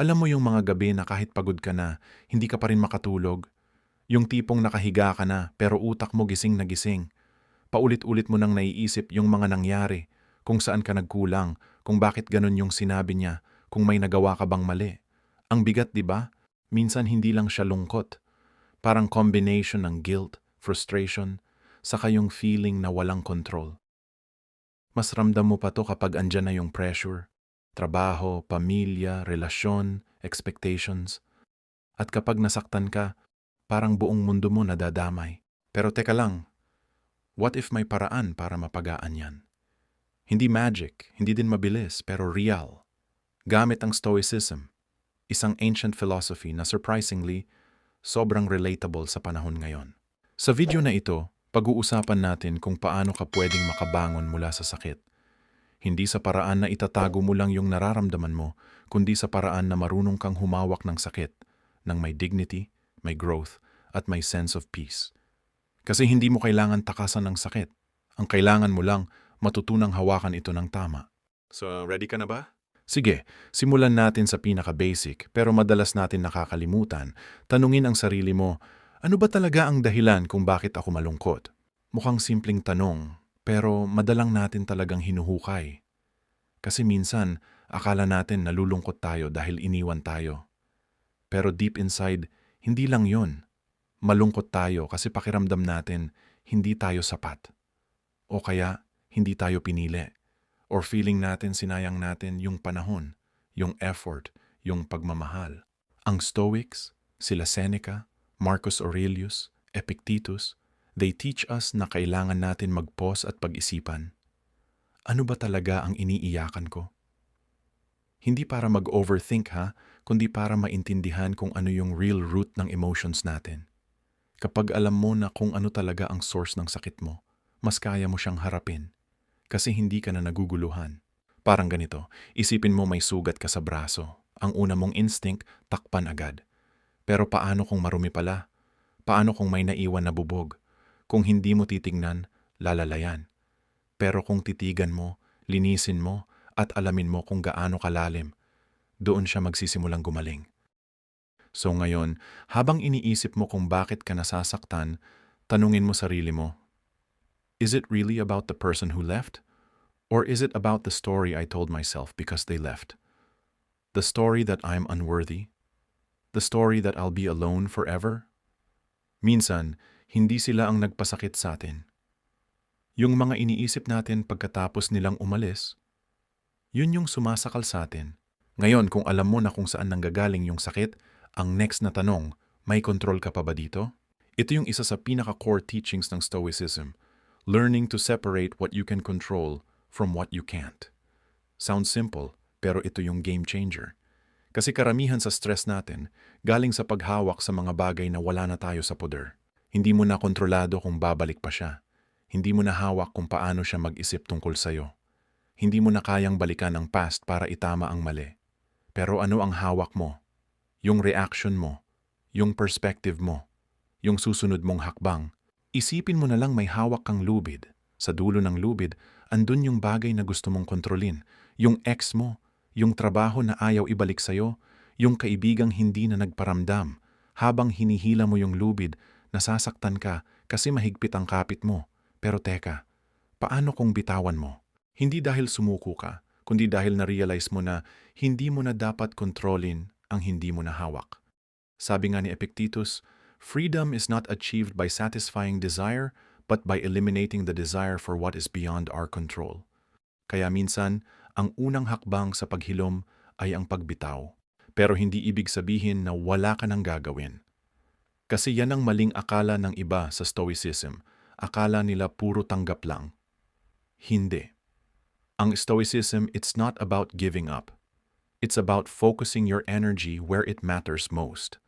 Alam mo yung mga gabi na kahit pagod ka na, hindi ka pa rin makatulog? Yung tipong nakahiga ka na pero utak mo gising na gising. Paulit-ulit mo nang naiisip yung mga nangyari, kung saan ka nagkulang, kung bakit ganun yung sinabi niya, kung may nagawa ka bang mali. Ang bigat, di ba? Minsan hindi lang siya lungkot. Parang combination ng guilt, frustration, saka yung feeling na walang control. Mas ramdam mo pa to kapag andyan na yung pressure, trabaho, pamilya, relasyon, expectations. At kapag nasaktan ka, parang buong mundo mo nadadamay. Pero teka lang, what if may paraan para mapagaan yan? Hindi magic, hindi din mabilis, pero real. Gamit ang Stoicism, isang ancient philosophy na surprisingly, sobrang relatable sa panahon ngayon. Sa video na ito, pag-uusapan natin kung paano ka pwedeng makabangon mula sa sakit. Hindi sa paraan na itatago mo lang yung nararamdaman mo, kundi sa paraan na marunong kang humawak ng sakit, ng may dignity, may growth, at may sense of peace. Kasi hindi mo kailangan takasan ng sakit. Ang kailangan mo lang, matutunang hawakan ito ng tama. So, ready ka na ba? Sige, simulan natin sa pinaka-basic pero madalas natin nakakalimutan. Tanungin ang sarili mo, ano ba talaga ang dahilan kung bakit ako malungkot? Mukhang simpleng tanong, pero madalang natin talagang hinuhukay. Kasi minsan, akala natin nalulungkot tayo dahil iniwan tayo. Pero deep inside, hindi lang yon. Malungkot tayo kasi pakiramdam natin hindi tayo sapat. O kaya, hindi tayo pinili. Or feeling natin sinayang natin yung panahon, yung effort, yung pagmamahal. Ang Stoics, sila Seneca, Marcus Aurelius, Epictetus, they teach us na kailangan natin mag-pause at pag-isipan. Ano ba talaga ang iniiyakan ko? Hindi para mag-overthink ha, kundi para maintindihan kung ano yung real root ng emotions natin. Kapag alam mo na kung ano talaga ang source ng sakit mo, mas kaya mo siyang harapin. Kasi hindi ka na naguguluhan. Parang ganito, isipin mo may sugat ka sa braso. Ang una mong instinct, takpan agad. Pero paano kung marumi pala? Paano kung may naiwan na bubog? Kung hindi mo titingnan, lalalayan. Pero kung titigan mo, linisin mo, at alamin mo kung gaano kalalim, doon siya magsisimulang gumaling. So ngayon, habang iniisip mo kung bakit ka nasasaktan, tanungin mo sarili mo, Is it really about the person who left? Or is it about the story I told myself because they left? The story that I'm unworthy? The story that I'll be alone forever? Minsan, hindi sila ang nagpasakit sa atin. Yung mga iniisip natin pagkatapos nilang umalis, yun yung sumasakal sa atin. Ngayon, kung alam mo na kung saan nanggagaling yung sakit, ang next na tanong, may control ka pa ba dito? Ito yung isa sa pinaka-core teachings ng Stoicism, learning to separate what you can control from what you can't. Sounds simple, pero ito yung game changer. Kasi karamihan sa stress natin, galing sa paghawak sa mga bagay na wala na tayo sa poder. Hindi mo na kontrolado kung babalik pa siya. Hindi mo na hawak kung paano siya mag-isip tungkol sa'yo. Hindi mo na kayang balikan ang past para itama ang mali. Pero ano ang hawak mo? Yung reaction mo, yung perspective mo, yung susunod mong hakbang. Isipin mo na lang may hawak kang lubid. Sa dulo ng lubid, andun yung bagay na gusto mong kontrolin. Yung ex mo, yung trabaho na ayaw ibalik sa'yo, yung kaibigang hindi na nagparamdam. Habang hinihila mo yung lubid, nasasaktan ka kasi mahigpit ang kapit mo. Pero teka, paano kung bitawan mo? Hindi dahil sumuko ka, kundi dahil na-realize mo na hindi mo na dapat kontrolin ang hindi mo na hawak. Sabi nga ni Epictetus, freedom is not achieved by satisfying desire, but by eliminating the desire for what is beyond our control. Kaya minsan, ang unang hakbang sa paghilom ay ang pagbitaw. Pero hindi ibig sabihin na wala ka nang gagawin. Kasi yan ang maling akala ng iba sa Stoicism. Akala nila puro tanggap lang. Hindi. Ang Stoicism, it's not about giving up. It's about focusing your energy where it matters most.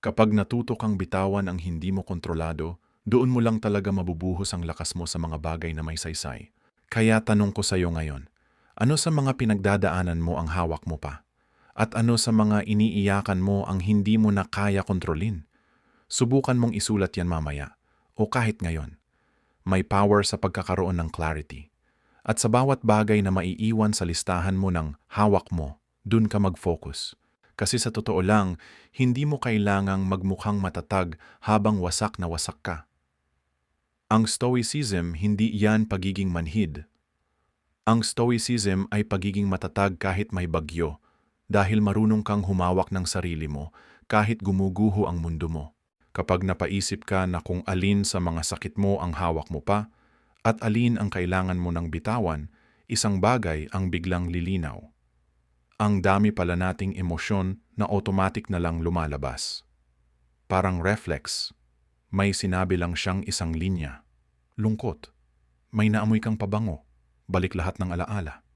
Kapag natuto kang bitawan ang hindi mo kontrolado, doon mo lang talaga mabubuhos ang lakas mo sa mga bagay na may saysay. Kaya tanong ko sa iyo ngayon, ano sa mga pinagdadaanan mo ang hawak mo pa? At ano sa mga iniiyakan mo ang hindi mo na kaya kontrolin? Subukan mong isulat yan mamaya, o kahit ngayon. May power sa pagkakaroon ng clarity. At sa bawat bagay na maiiwan sa listahan mo ng hawak mo, dun ka mag-focus. Kasi sa totoo lang, hindi mo kailangang magmukhang matatag habang wasak na wasak ka. Ang Stoicism, hindi yan pagiging manhid. Ang Stoicism ay pagiging matatag kahit may bagyo, dahil marunong kang humawak ng sarili mo kahit gumuguho ang mundo mo. Kapag napaisip ka na kung alin sa mga sakit mo ang hawak mo pa, at alin ang kailangan mo ng bitawan, isang bagay ang biglang lilinaw. Ang dami pala nating emosyon na automatic na lang lumalabas. Parang reflex, may sinabi lang siyang isang linya. Lungkot. May naamoy kang pabango. Balik lahat ng alaala.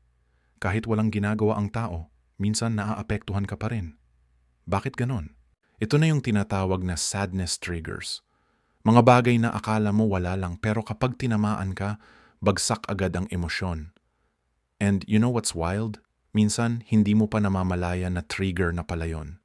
Kahit walang ginagawa ang tao, minsan naaapektuhan ka pa rin. Bakit ganon? Ito na yung tinatawag na sadness triggers. Mga bagay na akala mo wala lang pero kapag tinamaan ka, bagsak agad ang emosyon. And you know what's wild? Minsan, hindi mo pa namamalaya na trigger na pala yun.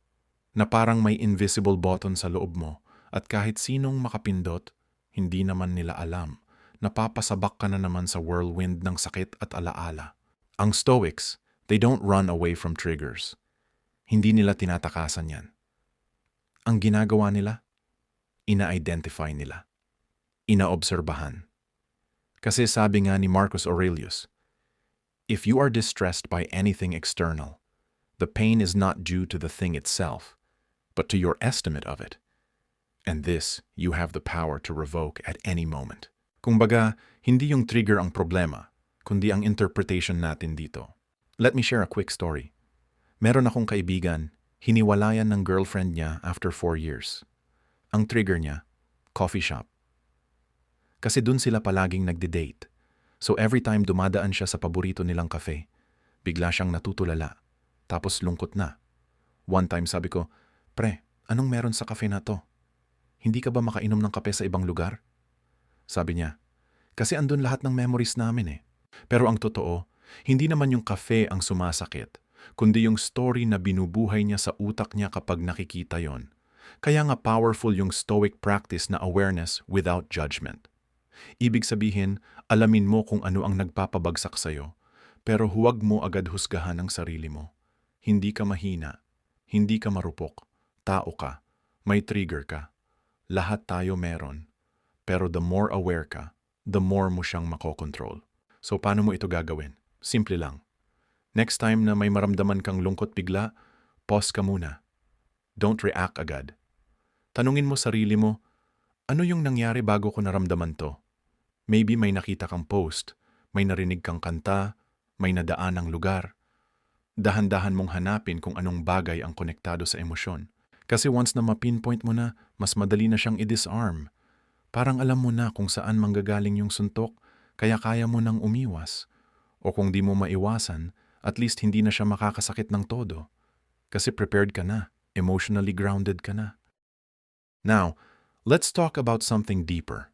Na parang may invisible button sa loob mo at kahit sinong makapindot, hindi naman nila alam. Napapasabak ka na naman sa whirlwind ng sakit at alaala. Ang Stoics, they don't run away from triggers. Hindi nila tinatakasan yan. Ang ginagawa nila, ina-identify nila. Inaobserbahan. Kasi sabi nga ni Marcus Aurelius, If you are distressed by anything external, the pain is not due to the thing itself, but to your estimate of it. And this you have the power to revoke at any moment. Kumbaga, hindi yung trigger ang problema, kundi ang interpretation natin dito. Let me share a quick story. Meron akong kaibigan, hiniwalayan ng girlfriend niya after four years. Ang trigger niya, coffee shop. Kasi dun sila palaging nagde-date. So every time dumadaan siya sa paborito nilang kafe, bigla siyang natutulala. Tapos lungkot na. One time sabi ko, Pre, anong meron sa kafe na to? Hindi ka ba makainom ng kape sa ibang lugar? Sabi niya, kasi andun lahat ng memories namin eh. Pero ang totoo, hindi naman yung kafe ang sumasakit, kundi yung story na binubuhay niya sa utak niya kapag nakikita yon. Kaya nga powerful yung stoic practice na awareness without judgment. Ibig sabihin, alamin mo kung ano ang nagpapabagsak sa'yo, pero huwag mo agad husgahan ang sarili mo. Hindi ka mahina, hindi ka marupok, tao ka, may trigger ka. Lahat tayo meron. Pero the more aware ka, the more mo siyang makokontrol. So paano mo ito gagawin? Simple lang. Next time na may maramdaman kang lungkot bigla, pause ka muna. Don't react agad. Tanungin mo sarili mo, ano yung nangyari bago ko naramdaman to? Maybe may nakita kang post, may narinig kang kanta, may nadaan ng lugar. Dahan-dahan mong hanapin kung anong bagay ang konektado sa emosyon. Kasi once na ma-pinpoint mo na, mas madali na siyang i-disarm. Parang alam mo na kung saan manggagaling yung suntok, kaya kaya mo nang umiwas. O kung di mo maiwasan, at least hindi na siya makakasakit ng todo. Kasi prepared ka na, emotionally grounded ka na. Now, let's talk about something deeper.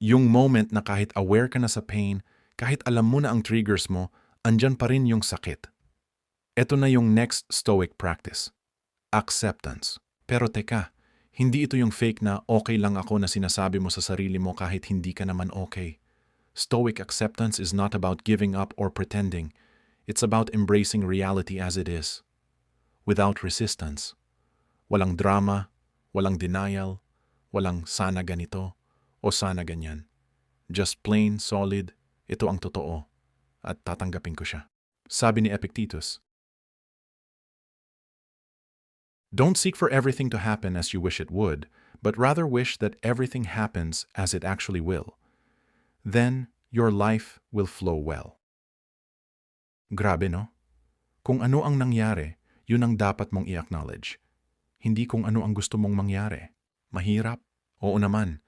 Yung moment na kahit aware ka na sa pain, kahit alam mo na ang triggers mo, andyan pa rin yung sakit. Ito na yung next stoic practice acceptance. Pero teka, hindi ito yung fake na okay lang ako na sinasabi mo sa sarili mo kahit hindi ka naman okay. Stoic acceptance is not about giving up or pretending. It's about embracing reality as it is. Without resistance. Walang drama, walang denial, walang sana ganito o sana ganyan. Just plain, solid, ito ang totoo at tatanggapin ko siya. Sabi ni Epictetus, Don't seek for everything to happen as you wish it would, but rather wish that everything happens as it actually will. Then your life will flow well. Grabe, no? Kung ano ang nangyari, yun ang dapat mong i-acknowledge. Hindi kung ano ang gusto mong mangyari. Mahirap? Oo naman.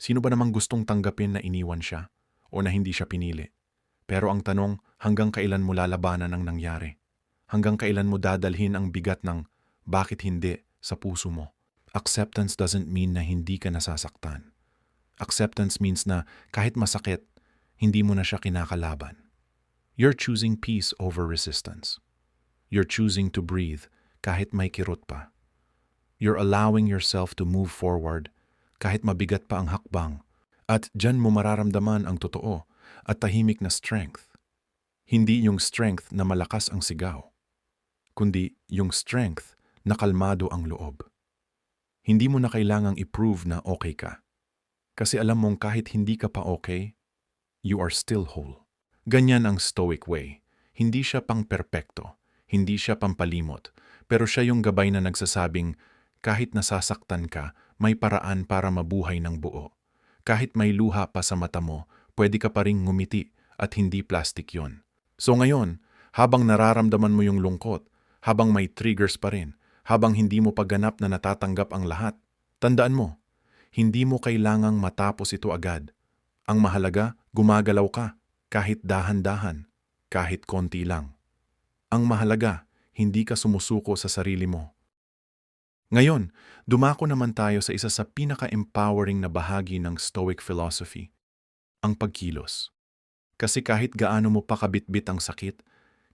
Sino ba namang gustong tanggapin na iniwan siya o na hindi siya pinili? Pero ang tanong, hanggang kailan mo lalabanan ang nangyari? Hanggang kailan mo dadalhin ang bigat ng bakit hindi sa puso mo? Acceptance doesn't mean na hindi ka nasasaktan. Acceptance means na kahit masakit, hindi mo na siya kinakalaban. You're choosing peace over resistance. You're choosing to breathe kahit may kirot pa. You're allowing yourself to move forward kahit mabigat pa ang hakbang. At dyan mo mararamdaman ang totoo at tahimik na strength. Hindi yung strength na malakas ang sigaw, kundi yung strength nakalmado ang loob. Hindi mo na kailangang i-prove na okay ka. Kasi alam mong kahit hindi ka pa okay, you are still whole. Ganyan ang stoic way. Hindi siya pang perpekto, hindi siya pampalimot, pero siya yung gabay na nagsasabing kahit nasasaktan ka, may paraan para mabuhay ng buo. Kahit may luha pa sa mata mo, pwede ka pa ring ngumiti at hindi plastic yon. So ngayon, habang nararamdaman mo yung lungkot, habang may triggers pa rin, habang hindi mo pa ganap na natatanggap ang lahat, tandaan mo, hindi mo kailangang matapos ito agad. Ang mahalaga, gumagalaw ka, kahit dahan-dahan, kahit konti lang. Ang mahalaga, hindi ka sumusuko sa sarili mo. Ngayon, dumako naman tayo sa isa sa pinaka-empowering na bahagi ng Stoic philosophy, ang pagkilos. Kasi kahit gaano mo pa kabitbit ang sakit,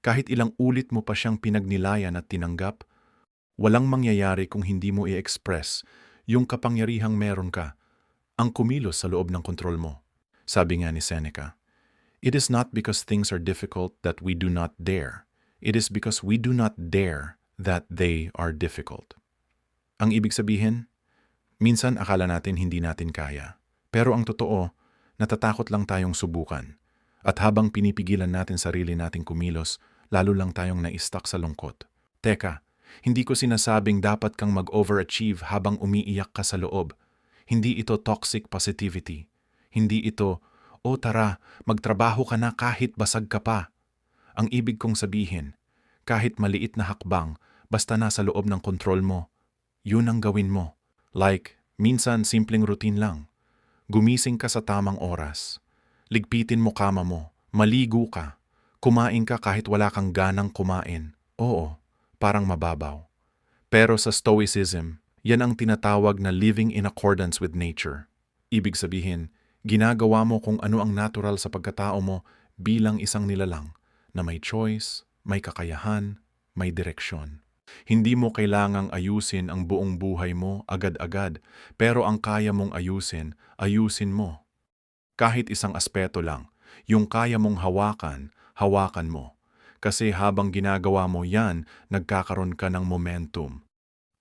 kahit ilang ulit mo pa siyang pinagnilayan at tinanggap, walang mangyayari kung hindi mo i-express yung kapangyarihang meron ka, ang kumilos sa loob ng kontrol mo. Sabi nga ni Seneca, It is not because things are difficult that we do not dare. It is because we do not dare that they are difficult. Ang ibig sabihin, minsan akala natin hindi natin kaya. Pero ang totoo, natatakot lang tayong subukan. At habang pinipigilan natin sarili nating kumilos, lalo lang tayong na-stuck sa lungkot. Teka, hindi ko sinasabing dapat kang mag-overachieve habang umiiyak ka sa loob. Hindi ito toxic positivity. Hindi ito, o tara, magtrabaho ka na kahit basag ka pa. Ang ibig kong sabihin, kahit maliit na hakbang, basta nasa loob ng kontrol mo, yun ang gawin mo. Like, minsan simpleng routine lang. Gumising ka sa tamang oras. Ligpitin mo kama mo. Maligo ka. Kumain ka kahit wala kang ganang kumain. Oo, parang mababaw. Pero sa Stoicism, yan ang tinatawag na living in accordance with nature. Ibig sabihin, ginagawa mo kung ano ang natural sa pagkatao mo bilang isang nilalang na may choice, may kakayahan, may direksyon. Hindi mo kailangang ayusin ang buong buhay mo agad-agad, pero ang kaya mong ayusin, ayusin mo. Kahit isang aspeto lang, yung kaya mong hawakan, hawakan mo. Kasi habang ginagawa mo yan, nagkakaroon ka ng momentum.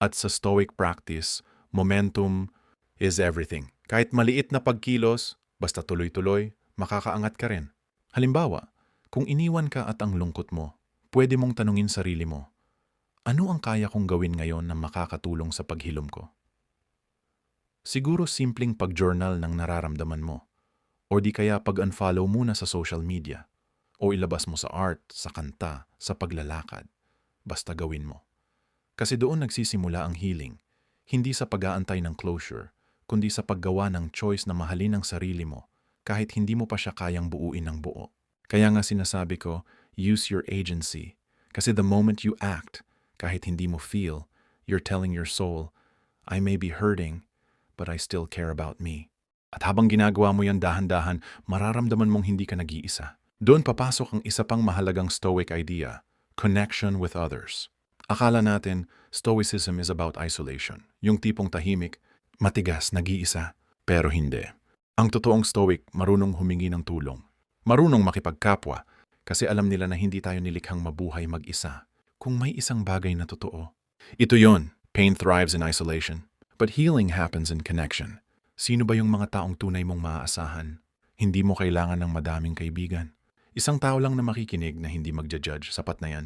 At sa Stoic practice, momentum is everything. Kahit maliit na pagkilos, basta tuloy-tuloy, makakaangat ka rin. Halimbawa, kung iniwan ka at ang lungkot mo, pwede mong tanungin sarili mo, ano ang kaya kong gawin ngayon na makakatulong sa paghilom ko? Siguro simpleng pag-journal ng nararamdaman mo. O di kaya pag-unfollow muna sa social media. O ilabas mo sa art, sa kanta, sa paglalakad. Basta gawin mo. Kasi doon nagsisimula ang healing. Hindi sa pag-aantay ng closure, kundi sa paggawa ng choice na mahalin ang sarili mo kahit hindi mo pa siya kayang buuin ng buo. Kaya nga sinasabi ko, use your agency. Kasi the moment you act, kahit hindi mo feel, you're telling your soul, I may be hurting, but I still care about me. At habang ginagawa mo yan dahan-dahan, mararamdaman mong hindi ka nag-iisa. Doon papasok ang isa pang mahalagang Stoic idea, connection with others. Akala natin, Stoicism is about isolation. Yung tipong tahimik, matigas, nag-iisa. Pero hindi. Ang totoong Stoic, marunong humingi ng tulong. Marunong makipagkapwa, kasi alam nila na hindi tayo nilikhang mabuhay mag-isa kung may isang bagay na totoo. Ito yon, pain thrives in isolation. But healing happens in connection. Sino ba yung mga taong tunay mong maaasahan? Hindi mo kailangan ng madaming kaibigan. Isang tao lang na makikinig na hindi magja-judge, sapat na yan.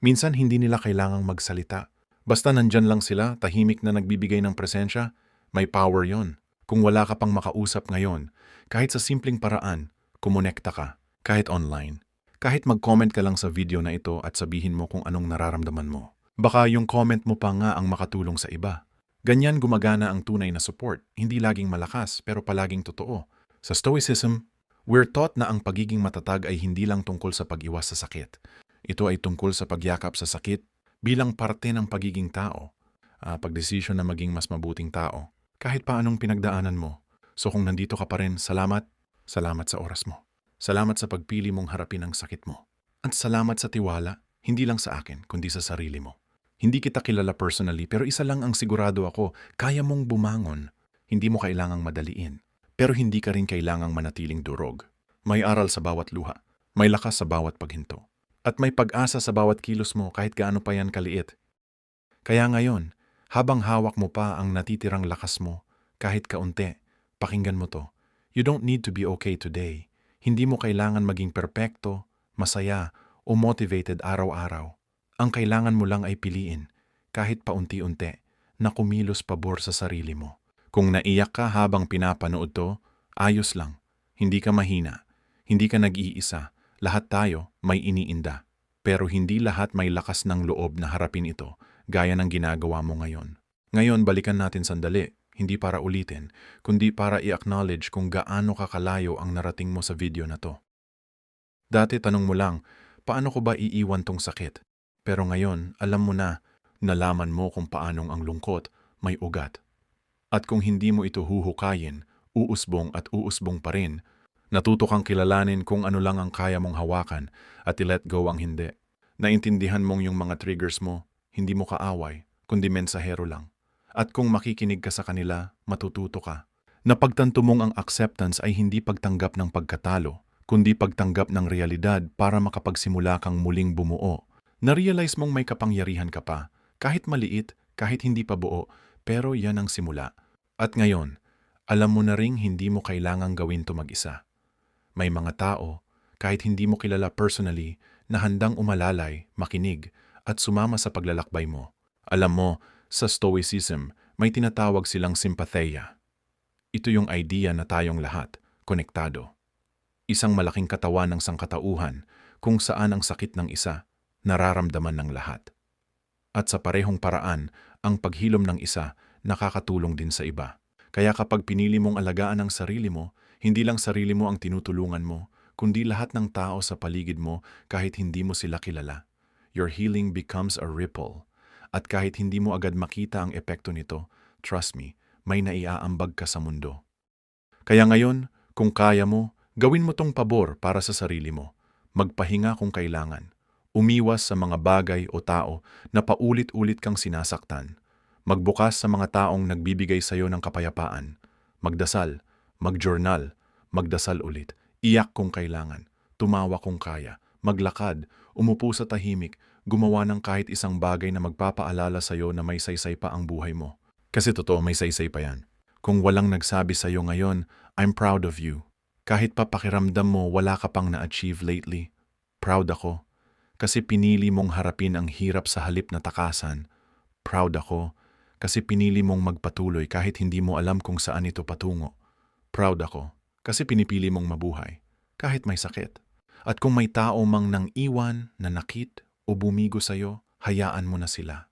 Minsan hindi nila kailangang magsalita. Basta nandyan lang sila, tahimik na nagbibigay ng presensya, may power yon. Kung wala ka pang makausap ngayon, kahit sa simpleng paraan, kumonekta ka, kahit online. Kahit mag-comment ka lang sa video na ito at sabihin mo kung anong nararamdaman mo. Baka yung comment mo pa nga ang makatulong sa iba. Ganyan gumagana ang tunay na support, hindi laging malakas pero palaging totoo. Sa Stoicism, we're taught na ang pagiging matatag ay hindi lang tungkol sa pag-iwas sa sakit. Ito ay tungkol sa pagyakap sa sakit bilang parte ng pagiging tao, uh, pagdesisyon na maging mas mabuting tao, kahit pa anong pinagdaanan mo. So kung nandito ka pa rin, salamat, salamat sa oras mo. Salamat sa pagpili mong harapin ang sakit mo. At salamat sa tiwala, hindi lang sa akin, kundi sa sarili mo. Hindi kita kilala personally, pero isa lang ang sigurado ako, kaya mong bumangon. Hindi mo kailangang madaliin. Pero hindi ka rin kailangang manatiling durog. May aral sa bawat luha. May lakas sa bawat paghinto. At may pag-asa sa bawat kilos mo kahit gaano pa yan kaliit. Kaya ngayon, habang hawak mo pa ang natitirang lakas mo, kahit kaunti, pakinggan mo to. You don't need to be okay today. Hindi mo kailangan maging perpekto, masaya, o motivated araw-araw. Ang kailangan mo lang ay piliin, kahit paunti-unti, na kumilos pabor sa sarili mo. Kung naiyak ka habang pinapanood to, ayos lang. Hindi ka mahina. Hindi ka nag-iisa. Lahat tayo may iniinda. Pero hindi lahat may lakas ng loob na harapin ito, gaya ng ginagawa mo ngayon. Ngayon, balikan natin sandali, hindi para ulitin, kundi para i-acknowledge kung gaano kakalayo ang narating mo sa video na to. Dati tanong mo lang, paano ko ba iiwan tong sakit? Pero ngayon, alam mo na, nalaman mo kung paanong ang lungkot may ugat. At kung hindi mo ito huhukayin, uusbong at uusbong pa rin, natuto kang kilalanin kung ano lang ang kaya mong hawakan at i-let go ang hindi. Naintindihan mong yung mga triggers mo, hindi mo kaaway, kundi mensahero lang. At kung makikinig ka sa kanila, matututo ka. Napagtanto mong ang acceptance ay hindi pagtanggap ng pagkatalo, kundi pagtanggap ng realidad para makapagsimula kang muling bumuo. Na-realize mong may kapangyarihan ka pa, kahit maliit, kahit hindi pa buo, pero yan ang simula. At ngayon, alam mo na ring hindi mo kailangang gawin to mag-isa. May mga tao, kahit hindi mo kilala personally, na handang umalalay, makinig, at sumama sa paglalakbay mo. Alam mo, sa Stoicism, may tinatawag silang simpatheia. Ito yung idea na tayong lahat, konektado. Isang malaking katawan ng sangkatauhan kung saan ang sakit ng isa, nararamdaman ng lahat. At sa parehong paraan, ang paghilom ng isa nakakatulong din sa iba. Kaya kapag pinili mong alagaan ang sarili mo, hindi lang sarili mo ang tinutulungan mo, kundi lahat ng tao sa paligid mo kahit hindi mo sila kilala. Your healing becomes a ripple. At kahit hindi mo agad makita ang epekto nito, trust me, may naiaambag ka sa mundo. Kaya ngayon, kung kaya mo, gawin mo tong pabor para sa sarili mo. Magpahinga kung kailangan. Umiwas sa mga bagay o tao na paulit-ulit kang sinasaktan. Magbukas sa mga taong nagbibigay sa iyo ng kapayapaan. Magdasal, magjournal, magdasal ulit. Iyak kung kailangan. Tumawa kung kaya. Maglakad, umupo sa tahimik, gumawa ng kahit isang bagay na magpapaalala sa iyo na may saysay pa ang buhay mo. Kasi totoo, may saysay pa yan. Kung walang nagsabi sa iyo ngayon, I'm proud of you. Kahit pa pakiramdam mo wala ka pang na-achieve lately, proud ako. Kasi pinili mong harapin ang hirap sa halip na takasan. Proud ako kasi pinili mong magpatuloy kahit hindi mo alam kung saan ito patungo. Proud ako kasi pinipili mong mabuhay kahit may sakit. At kung may tao mang nang iwan, nanakit o bumigo sa'yo, hayaan mo na sila.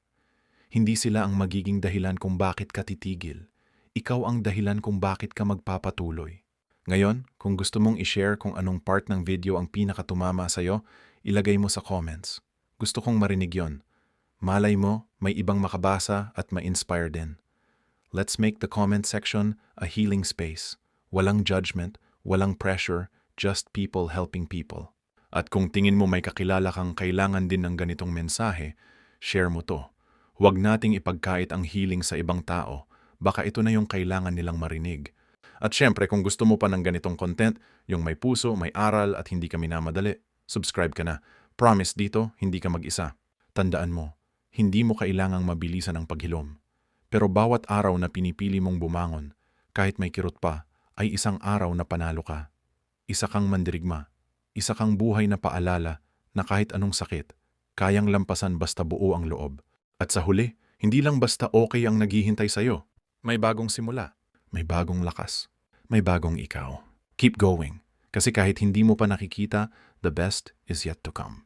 Hindi sila ang magiging dahilan kung bakit ka titigil. Ikaw ang dahilan kung bakit ka magpapatuloy. Ngayon, kung gusto mong i-share kung anong part ng video ang pinakatumama sa'yo, ilagay mo sa comments. Gusto kong marinig yon. Malay mo, may ibang makabasa at ma-inspire din. Let's make the comment section a healing space. Walang judgment, walang pressure, just people helping people. At kung tingin mo may kakilala kang kailangan din ng ganitong mensahe, share mo to. Huwag nating ipagkait ang healing sa ibang tao. Baka ito na yung kailangan nilang marinig. At syempre, kung gusto mo pa ng ganitong content, yung may puso, may aral at hindi ka minamadali, subscribe ka na. Promise dito, hindi ka mag-isa. Tandaan mo, hindi mo kailangang mabilisan ang paghilom. Pero bawat araw na pinipili mong bumangon, kahit may kirot pa, ay isang araw na panalo ka. Isa kang mandirigma. Isa kang buhay na paalala na kahit anong sakit, kayang lampasan basta buo ang loob. At sa huli, hindi lang basta okay ang naghihintay sa'yo. May bagong simula. May bagong lakas. May bagong ikaw. Keep going. Kasi kahit hindi mo pa nakikita, the best is yet to come.